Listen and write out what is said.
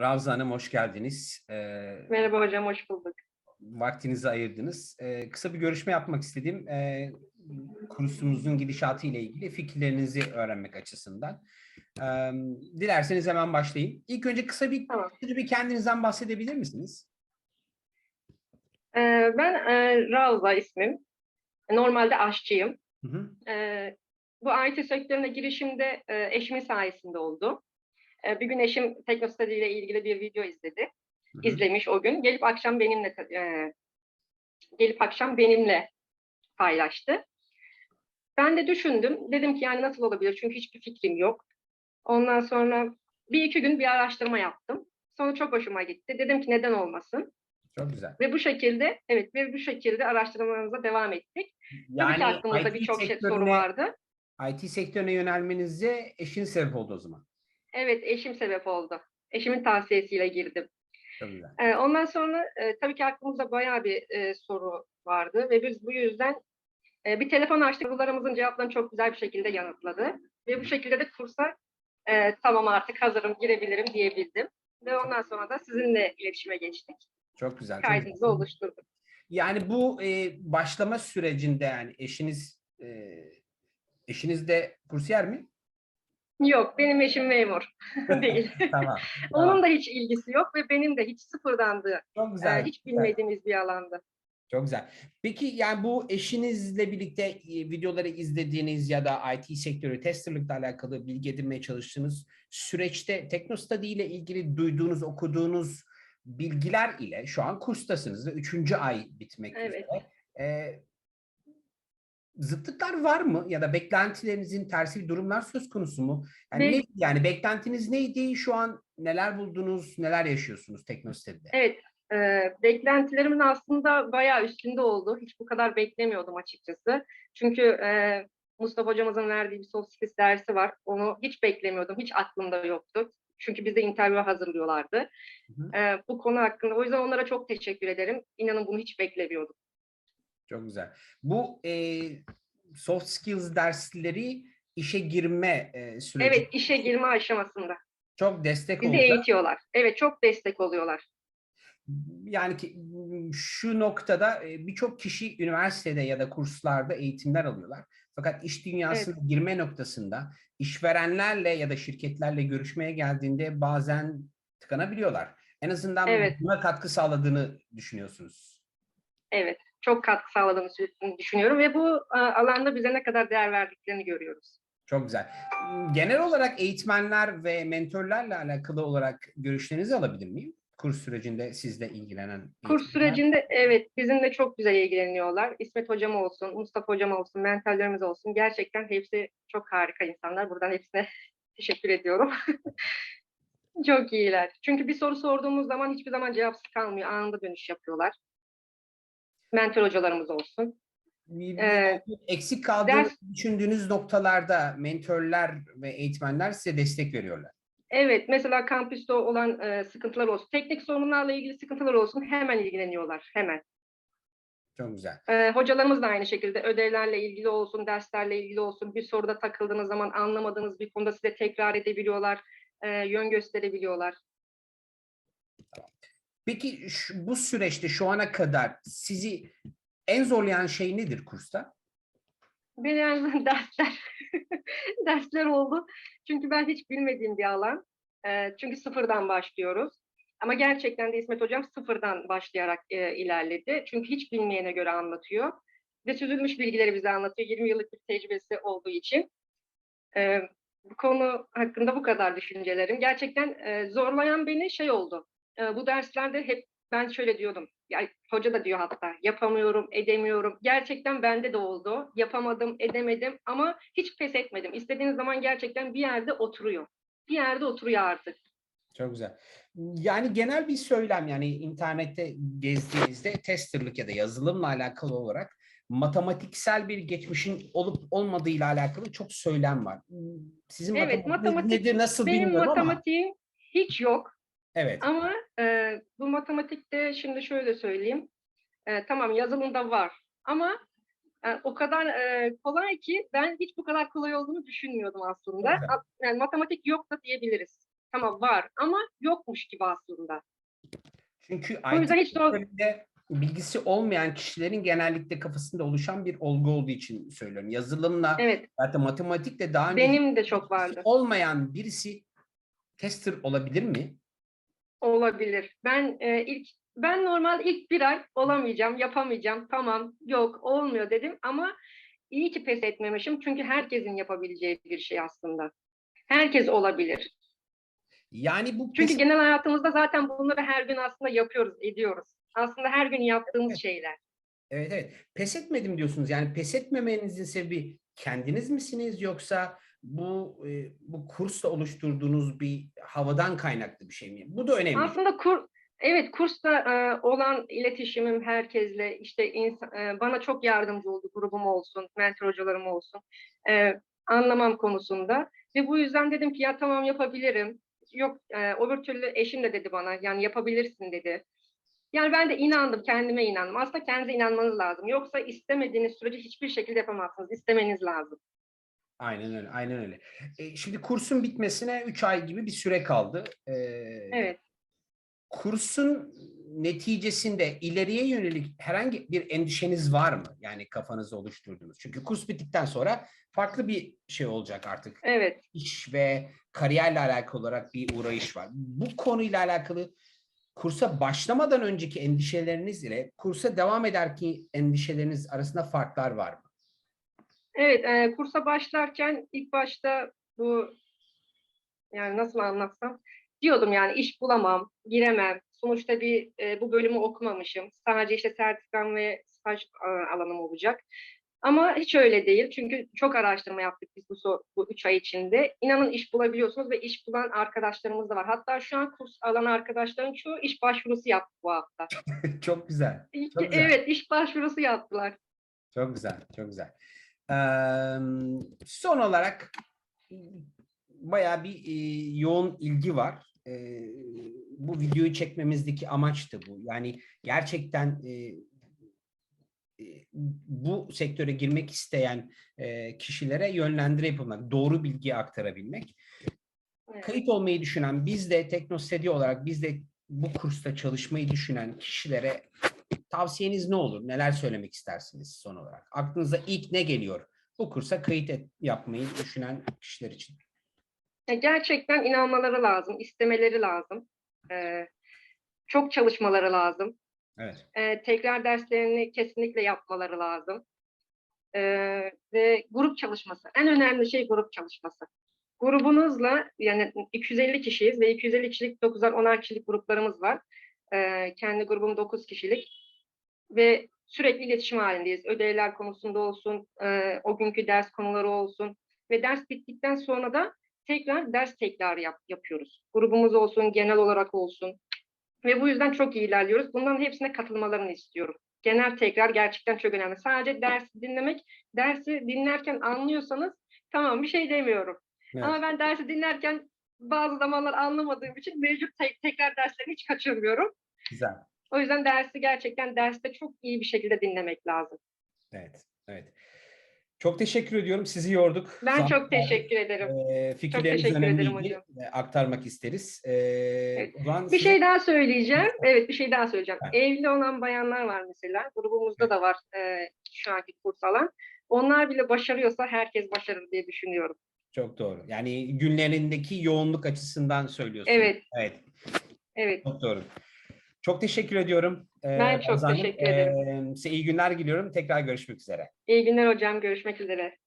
Ravza Hanım hoş geldiniz. Ee, Merhaba hocam, hoş bulduk. vaktinizi ayırdınız. Ee, kısa bir görüşme yapmak istedim. Ee, kursumuzun gidişatı ile ilgili fikirlerinizi öğrenmek açısından. Ee, dilerseniz hemen başlayayım. İlk önce kısa bir, Tamam. bir kendinizden bahsedebilir misiniz? Ee, ben e, Ravza ismim. Normalde aşçıyım. Hı hı. Ee, bu IT sektörüne girişimde e, eşimin sayesinde oldu. Ee, bir gün eşim teknostudy ile ilgili bir video izledi. hı hı. İzlemiş o gün. Gelip akşam benimle e, gelip akşam benimle paylaştı. Ben de düşündüm. Dedim ki yani nasıl olabilir? Çünkü hiçbir fikrim yok. Ondan sonra bir iki gün bir araştırma yaptım. Sonra çok hoşuma gitti. Dedim ki neden olmasın? Çok güzel. Ve bu şekilde evet ve bu şekilde araştırmalarımıza devam ettik. Tabii ki aklımızda birçok şey, soru vardı. IT sektörüne yönelmenize eşin sebep oldu o zaman. Evet eşim sebep oldu. Eşimin tavsiyesiyle girdim. Ee, ondan sonra e, tabii ki aklımızda bayağı bir e, soru vardı ve biz bu yüzden e, bir telefon açtık. Sorularımızın cevaplarını çok güzel bir şekilde yanıtladı. Ve bu şekilde de kursa e, tamam artık hazırım girebilirim diyebildim. Ve ondan sonra da sizinle iletişime geçtik. Çok güzel. Kaydımızı oluşturduk. Yani bu e, başlama sürecinde yani eşiniz e, eşiniz de kursiyer mi? Yok benim eşim memur değil. tamam. Onun da hiç ilgisi yok ve benim de hiç sıfırdandı. Çok Ee, güzel. hiç güzel, bilmediğimiz bir alanda. Çok güzel. Peki yani bu eşinizle birlikte e, videoları izlediğiniz ya da IT sektörü testerlıkla alakalı bilgi edinmeye çalıştığınız süreçte Teknostudy ile ilgili duyduğunuz, okuduğunuz bilgiler ile şu an kurstasınız ve üçüncü ay bitmek Evet. üzere. Ee, zıtlıklar var mı ya da beklentilerinizin tersi bir durumlar söz konusu mu? Yani, ne- yani beklentiniz neydi? Şu an neler buldunuz, neler yaşıyorsunuz Teknostudy'de? Evet, e, beklentilerimin aslında bayağı üstünde oldu. Hiç bu kadar beklemiyordum açıkçası. Çünkü e, Mustafa hocamızın verdiği bir soft skills dersi var. Onu hiç beklemiyordum. Hiç aklımda yoktu. Çünkü bizi interview hazırlıyorlardı. Hı E, bu konu hakkında. O yüzden onlara çok teşekkür ederim. İnanın bunu hiç beklemiyordum. Çok güzel. Bu e, soft skills dersleri işe girme e, süreci Evet, işe girme aşamasında. çok destek Bizi oldu. eğitiyorlar. Evet, çok destek oluyorlar. Yani ki, şu noktada birçok kişi üniversitede ya da kurslarda eğitimler alıyorlar. Fakat iş dünyasına girme noktasında işverenlerle ya da şirketlerle görüşmeye geldiğinde bazen tıkanabiliyorlar. En azından Evet. buna katkı sağladığını düşünüyorsunuz. Evet, çok katkı sağladığını düşünüyorum ve bu alanda bize ne kadar değer verdiklerini görüyoruz. Çok güzel. Genel olarak eğitmenler ve mentorlarla alakalı olarak görüşlerinizi alabilir miyim? Kurs sürecinde sizle ilgilenen Kurs sürecinde evet bizimle çok güzel ilgileniyorlar. İsmet hocam olsun, Mustafa hocam olsun, mentorlarımız olsun. Gerçekten hepsi çok harika insanlar. Buradan hepsine teşekkür ediyorum. çok iyiler. Çünkü bir soru sorduğumuz zaman hiçbir zaman cevapsız kalmıyor. Anında dönüş yapıyorlar. Mentor hocalarımız olsun. Ee, eksik kaldığını ders- düşündüğünüz noktalarda mentorlar ve eğitmenler size destek veriyorlar. Evet, mesela kampüste olan e, sıkıntılar olsun, teknik sorunlarla ilgili sıkıntılar olsun hemen ilgileniyorlar, hemen. Çok güzel. Ee, hocalarımız da aynı şekilde ödevlerle ilgili olsun, derslerle ilgili olsun, bir soruda takıldığınız zaman anlamadığınız bir konuda size tekrar edebiliyorlar, e, yön gösterebiliyorlar. Peki şu- bu süreçte şu ana kadar sizi en zorlayan şey nedir kursta? Azından dersler, dersler oldu. Çünkü ben hiç bilmediğim bir alan. Çünkü sıfırdan başlıyoruz. Ama gerçekten de İsmet Hocam sıfırdan başlayarak e, ilerledi. Çünkü hiç bilmeyene göre anlatıyor. Ve süzülmüş bilgileri bize anlatıyor. 20 yıllık bir tecrübesi olduğu için. Ee, bu konu hakkında bu kadar düşüncelerim. Gerçekten e, zorlayan beni şey oldu. E, bu derslerde hep ben şöyle diyordum. Ya, hoca da diyor hatta yapamıyorum, edemiyorum. Gerçekten bende de oldu. Yapamadım, edemedim ama hiç pes etmedim. İstediğiniz zaman gerçekten bir yerde oturuyor. Bir yerde oturuyor artık. Çok güzel. Yani genel bir söylem yani internette gezdiğinizde testerlık ya da yazılımla alakalı olarak matematiksel bir geçmişin olup olmadığıyla alakalı çok söylem var. Sizin Evet, matematiğiniz matematik- nedir nasıl Benim bilmiyorum ama matematiğim hiç yok. Evet. Ama e, bu matematikte şimdi şöyle söyleyeyim. E, tamam yazılımda var ama e, o kadar e, kolay ki ben hiç bu kadar kolay olduğunu düşünmüyordum aslında. A- Yani matematik yok da diyebiliriz. Tamam var ama yokmuş gibi aslında. Çünkü O yüzden hiç sektöründe bilgisi olmayan kişilerin genellikle kafasında oluşan bir olgu olduğu için söylüyorum. Yazılımla Evet, zaten matematikle daha önce benim de çok vardı. olmayan birisi tester olabilir mi? Olabilir. Ben e, ilk ben normal ilk bir ay olamayacağım, yapamayacağım. Tamam, yok, olmuyor dedim ama iyi ki pes etmemişim. Çünkü herkesin yapabileceği bir şey aslında. Herkes olabilir. Yani bu Çünkü pes- genel hayatımızda zaten bunları her gün aslında yapıyoruz, ediyoruz. Aslında her gün yaptığımız Evet. şeyler. Evet evet. Pes etmedim diyorsunuz. Yani pes etmemenizin sebebi kendiniz misiniz yoksa bu e, bu kursla oluşturduğunuz bir havadan kaynaklı bir şey mi? Bu da önemli. Aslında kur, evet kursta e, olan iletişimim herkesle işte insan, e, bana çok yardımcı oldu grubum olsun, mentor hocalarım olsun e, anlamam konusunda ve bu yüzden dedim ki ya tamam yapabilirim. Yok e, öbür türlü eşim de dedi bana yani yapabilirsin dedi. Yani ben de inandım, kendime inandım. Aslında kendinize inanmanız lazım. Yoksa istemediğiniz sürece hiçbir şekilde yapamazsınız. İstemeniz lazım. Aynen öyle. Aynen öyle. E, şimdi kursun bitmesine 3 ay gibi bir süre kaldı. E, Evet. Kursun neticesinde ileriye yönelik herhangi bir endişeniz var mı? Yani kafanızda oluşturduğunuz. Çünkü kurs bittikten sonra farklı bir şey olacak artık. Evet. iş ve kariyerle alakalı olarak bir uğrayış var. Bu konuyla alakalı kursa başlamadan önceki endişeleriniz ile kursa devam ederken endişeleriniz arasında farklar var mı? Evet, e, kursa başlarken ilk başta bu yani nasıl anlatsam diyordum yani iş bulamam, giremem. Sonuçta bir e, bu bölümü okumamışım. Sadece işte sertifikam ve staj e, alanım olacak. Ama hiç öyle değil. Çünkü çok araştırma yaptık biz bu, bu üç ay içinde. İnanın iş bulabiliyorsunuz ve iş bulan arkadaşlarımız da var. Hatta şu an kurs alan arkadaşların çoğu iş başvurusu yaptı bu hafta. çok güzel. Çok güzel. Evet, iş başvurusu yaptılar. Çok güzel. Çok güzel. Son olarak bayağı bir e, yoğun ilgi var. Eee, bu videoyu çekmemizdeki amaç da bu. Yani gerçekten e, e, bu sektöre girmek isteyen e, kişilere yönlendire yapılmak, doğru bilgiyi aktarabilmek. Evet. Kayıt olmayı düşünen, biz de TeknoStedi olarak biz de bu kursta çalışmayı düşünen kişilere tavsiyeniz ne olur? Neler söylemek istersiniz son olarak? Aklınıza ilk ne geliyor? Bu kursa kayıt et, yapmayı düşünen kişiler için. Gerçekten inanmaları lazım, istemeleri lazım. Ee, çok çalışmaları lazım. Evet. Ee, tekrar derslerini kesinlikle yapmaları lazım. Ee, ve grup çalışması. En önemli şey grup çalışması. Grubunuzla yani 250 kişiyiz ve 250 kişilik 9'ar 10'ar kişilik gruplarımız var. Ee, kendi grubum 9 kişilik ve sürekli iletişim halindeyiz. Ödevler konusunda olsun, e, o günkü ders konuları olsun ve ders bittikten sonra da tekrar ders tekrarı yap, yapıyoruz. Grubumuz olsun, genel olarak olsun. Ve bu yüzden çok iyi ilerliyoruz. Bunların hepsine katılmalarını istiyorum. Genel tekrar gerçekten çok önemli. Sadece dersi dinlemek, dersi dinlerken anlıyorsanız tamam bir şey demiyorum. Evet. Ama ben dersi dinlerken bazı zamanlar anlamadığım için mevcut tek- tekrar derslerini hiç kaçırmıyorum. Güzel. O yüzden dersi gerçekten derste çok iyi bir şekilde dinlemek lazım. Evet. Evet. Çok teşekkür ediyorum. Sizi yorduk. Ben Zaman çok teşekkür ederim. Ee, fikirleriniz teşekkür ederim hocam. Aktarmak isteriz. Zaman Bir size- şey daha söyleyeceğim. Evet bir şey daha söyleyeceğim. Ha. Evli olan bayanlar var mesela. Grubumuzda da var e, şu anki kurs alan. Onlar bile başarıyorsa herkes başarır diye düşünüyorum. Çok doğru. Yani günlerindeki yoğunluk açısından söylüyorsunuz. Evet. Evet. Evet. Çok doğru. Çok teşekkür ediyorum. Ee, Ben çok Hanım. teşekkür ederim. Ee, size iyi günler diliyorum. Tekrar görüşmek üzere. İyi günler hocam. Görüşmek üzere.